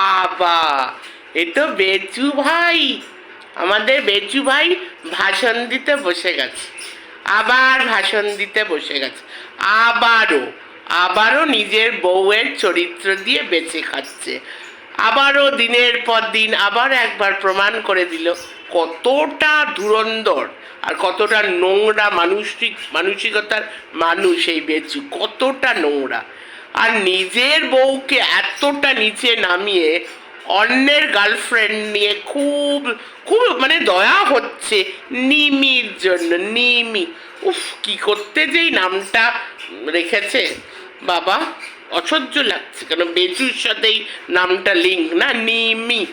বাবা এ তো বেচু ভাই। আমাদের বেচু ভাই ভাষণ দিতে বসে গেছে। আবার ভাষণ দিতে বসে গেছে। আবারও আবারও নিজের বউয়ের চরিত্র দিয়ে বেঁচে খাচ্ছে। আবারও দিনের পর দিন আবার একবার প্রমাণ করে দিল। কতটা ধুরন্ধর আর কতটা নোংরা মানসিক, মানসিকতার মানুষ এই বেচু, কতটা নোংরা। আর নিজের বউকে এতটা নিচে নামিয়ে অন্যের গার্লফ্রেন্ড নিয়ে খুব খুব মানে দয়া হচ্ছে নিমির জন্য, নিমি। উফ, কি করতে যেই নামটা রেখেছে। বাবা, অসহ্য লাগছে কেন? বেচুর সাথেই নামটা লিঙ্ক না? নিমি।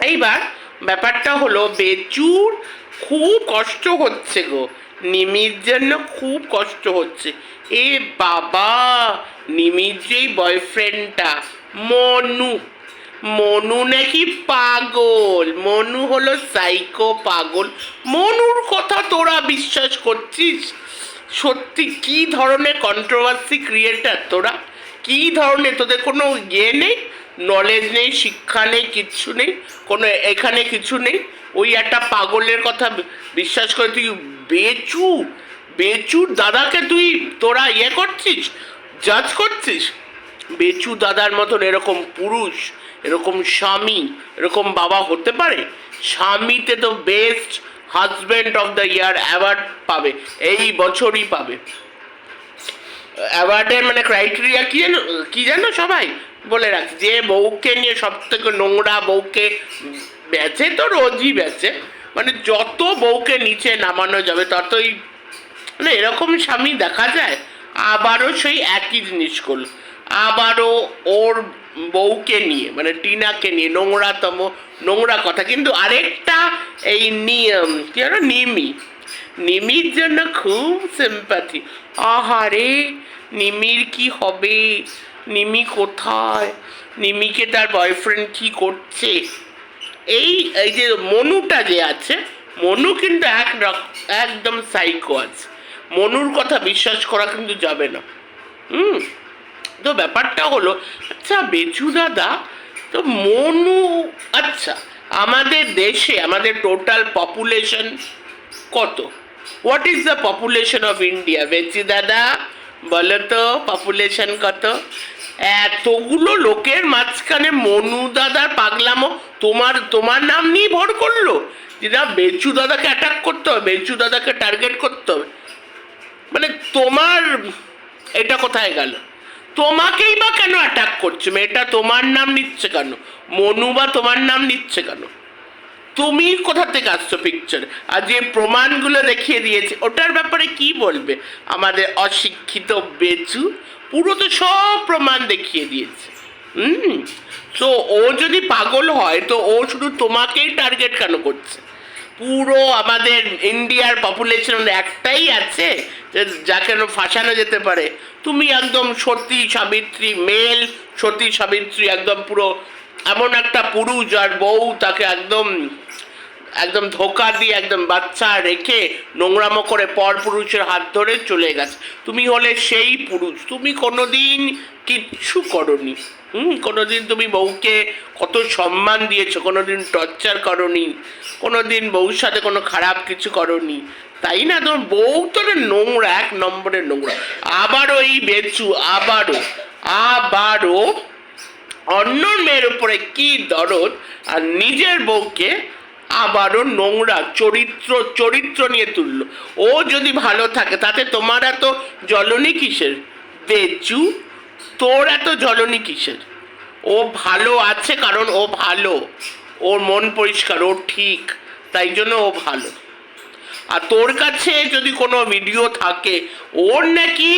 এইবার ব্যাপারটা হলো বেচুর খুব কষ্ট হচ্ছে গো। নিমির জন্য খুব কষ্ট হচ্ছে। এ বাবা, নিমির যেই বয়ফ্রেন্ডটা মনু। মনু নাকি পাগল। মনু হলো সাইকো পাগল। মনুর কথা তোরা বিশ্বাস করছিস? সত্যি, কি ধরনের কন্ট্রোভার্সি ক্রিয়েটার তোরা? কি ধরনের? তোদের কোনো ইয়ে নেই? নলেজ নেই, শিক্ষা নেই কিচ্ছু নেই, কোনো এখানে কিছু নেই। ওই একটা পাগলের কথা বিশ্বাস করে তুই বেচু বেচুর দাদাকে তুই, তোরা ইয়ে করছিস জাজ করছিস? বেচু দাদার মতন এরকম পুরুষ, এরকম স্বামী, এরকম বাবা হতে পারে? স্বামীতে তো best husband of the year award পাবে, এই বছরই পাবে। অ্যাওয়ার্ডের মানে ক্রাইটেরিয়া কী জানো কী জানো সবাই? বলে রাখছি যে বউকে নিয়ে সব থেকে নোংরা বউকে বেচে তো রোজই বেচে। মানে যত বউকে নিচে নামানো যাবে, ততই মানে এরকম স্বামী দেখা যায়, আবারও সেই একই জিনিস করল। আবারও ওর বউকে নিয়ে মানে টিনাকে নিয়ে, নোংরাতম, নোংরা কথা। কিন্তু আরেকটা এই নিয়ম, কি জানো নিমি। নিমির জন্য খুব সিম্পাথি আহারে, নিমির কি হবে? নিমি কোথায়? নিমিকে তার বয়ফ্রেন্ড কি করছে? এই এই যে মনুটা যে আছে, মনু কিন্তু এক একদম সাইকো আছে। মনুর কথা বিশ্বাস করা কিন্তু যাবে না। হুম? তো ব্যাপারটা হলো আচ্ছা বেচু দাদা, তো মনু আচ্ছা আমাদের দেশে, আমাদের টোটাল পপুলেশন কত? What is the population of India বেচি দাদা, বলো তো পপুলেশন কত? এতগুলো লোকের মাঝখানে মনু দাদার পাগলামো, তোমার তোমার নাম নিয়ে ভর করল। যেটা বেচু দাদাকে অ্যাটাক করতে হবে, বেচু দাদাকে টার্গেট করতে হবে। মানে তোমার, এটা কোথায় গেল? তোমাকেই বা কেন অ্যাটাক করছে? মেয়েটা তোমার নাম নিচ্ছে কেন? মনু বা তোমার নাম নিচ্ছে কেন? তুমি কোথা থেকে আসছো পিকচার আর যে প্রমাণগুলো দেখিয়ে দিয়েছে, ওটার ব্যাপারে কি বলবে? আমাদের অশিক্ষিত বেচু পুরো তো সব প্রমাণ দেখিয়ে দিয়েছে। হুম? তো ও যদি পাগল হয়, তো ও শুধু তোমাকেই টার্গেট কেন করছে? পুরো আমাদের ইন্ডিয়ার পপুলেশন একটাই আছে, যে যাকে ফাঁসানো যেতে পারে। তুমি একদম সতী সাবিত্রী মেল সতী সাবিত্রী, একদম পুরো এমন একটা পুরুষ আর বউ তাকে একদম একদম ধোকা দিয়ে একদম বাচ্চা রেখে নোংরামো করে পর পুরুষের হাত ধরে চলে গেছে। তুমি হলে সেই পুরুষ, তুমি কোনোদিন কিচ্ছু করনি। হুম, কোনোদিন তুমি বউকে কত সম্মান দিয়েছ, কোনোদিন টর্চার করনি, কোনোদিন বউর সাথে কোনো খারাপ কিছু করনি। তাই না? তোমার বউ তো নোংরা, এক নম্বরের নোংরা। আবারও এই বেচু, আবারও আবারও অন্য মেয়ের উপরে কি দরদ? আর নিজের বউকে আবারও নোংরা চরিত্র চরিত্র নিয়ে তুললো। ও যদি ভালো থাকে, তাতে তোমার এত জ্বলনি কিসের? বেচু, তোর এত জ্বলনি কিসের? ও ভালো আছে কারণ ও ভালো। ওর মন পরিষ্কার, ও ঠিক, তাই জন্য ও ভালো। আর তোর কাছে যদি কোনো ভিডিও থাকে, ওর নাকি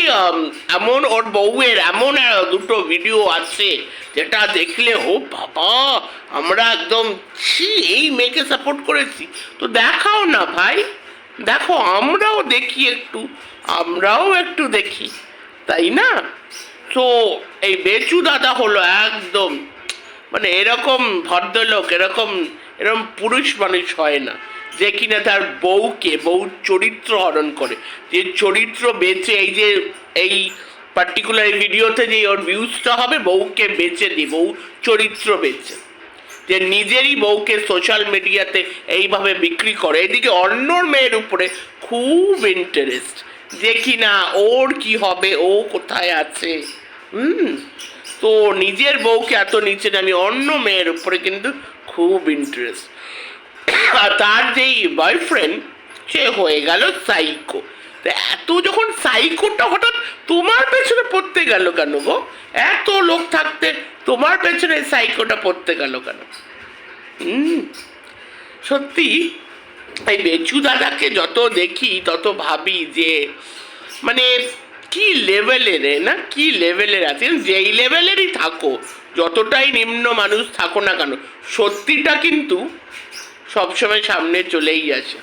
এমন ওর বউয়ের এমন দুটো ভিডিও আছে যেটা দেখলে, ও বাবা, আমরা একদম ছি, এই মেয়েকে সাপোর্ট করেছি। তো দেখাও না ভাই, দেখো, আমরাও দেখি একটু, আমরাও একটু দেখি, তাই না? তো এই বেচু দাদা হলো একদম মানে এরকম ভদ্রলোক, এরকম এরকম পুরুষ মানুষ হয় না। যে কিনা তার বউকে বউ চরিত্র হরণ করে। যে চরিত্র বেচে, এই যে, এই পার্টিকুলার এই ভিডিওতে যে ওর ভিউজটা হবে, বউকে বেচে দি বউ চরিত্র বেচে। যে নিজেরই বউকে সোশ্যাল মিডিয়াতে এইভাবে বিক্রি করে, এদিকে অন্যর মেয়ের উপরে খুব ইন্টারেস্ট যে কি না ওর কি হবে, ও কোথায় আছে? হুম? তো নিজের বউকে এত নিচে নামি অন্য মেয়ের উপরে কিন্তু খুব ইন্টারেস্ট তার যেই বয়ফ্রেন্ড সে হয়ে গেল সাইকো এত যখন সাইকোটা হঠাৎ তোমার পেছনে পড়তে গেল কেন গো? এত লোক থাকতে তোমার পেছনে সাইকোটা পড়তে গেল কেন? সত্যি, এই বেচু দাদাকে যত দেখি, তত ভাবি যে মানে কি লেভেলের না? কি লেভেলের আছে? যেই লেভেলেরই থাকো, যতটাই নিম্ন মানুষ থাকো না কেন, সত্যিটা কিন্তু সবসময় সামনে চলেই আসে।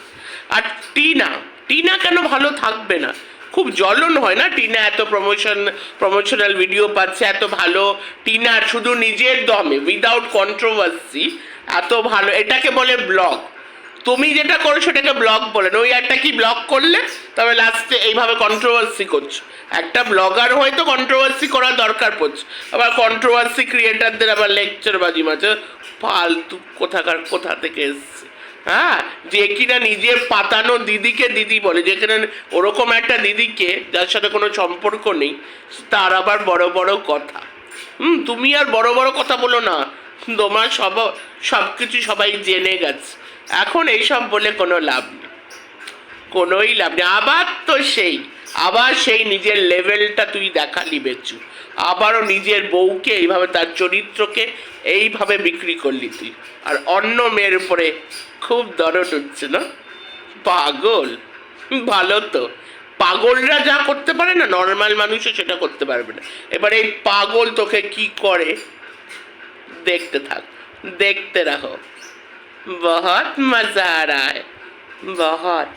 আর টিনা টিনা কেন ভালো থাকবে না? খুব জ্বলন হয় না টিনা এত প্রমোশন প্রমোশনাল ভিডিও পাচ্ছে, এত ভালো? টিনার শুধু নিজের দমে উইদাউট কন্ট্রোভার্সি এত ভালো, এটাকে বলে ব্লগ। তুমি যেটা করো সেটাকে ব্লগ বলেন ওই একটা কি ব্লগ করলে? তবে লাস্টে এইভাবে কন্ট্রোভার্সি করছ। একটা ব্লগার হয়তো কন্ট্রোভার্সি করার দরকার পড়ছে। আবার কন্ট্রোভার্সি ক্রিয়েটারদের আবার লেকচার বাজি মাঝে ফালতু কোথাকার, কোথা থেকে এসছে? হ্যাঁ? যে কিনা নিজের পাতানো দিদিকে দিদি বলে। যেখানে ওরকম একটা দিদিকে যার সাথে কোনো সম্পর্ক নেই, তার আবার বড় বড় কথা। হুম, তুমি আর বড় বড় কথা বলো না। তোমার সব সব কিছু সবাই জেনে গেছে। এখন এইসব বলে কোনো লাভ নেই। কোনোই লাভ নেই। আবার তো সেই, আবার সেই নিজের লেভেলটা তুই দেখালি বেচু। আবারও নিজের বউকে এইভাবে তার চরিত্রকে এইভাবে বিক্রি করলি তুই। আর অন্য মেয়ের উপরে খুব দরদ উঠছে না? পাগল। ভালো তো। পাগলরা যা করতে পারে না নর্মাল মানুষও সেটা করতে পারবে না। এবার এই পাগল তোকে কি করে? দেখতে থাক, দেখতে রাখো। बहुत मज़ा आ रहा है। बहुत।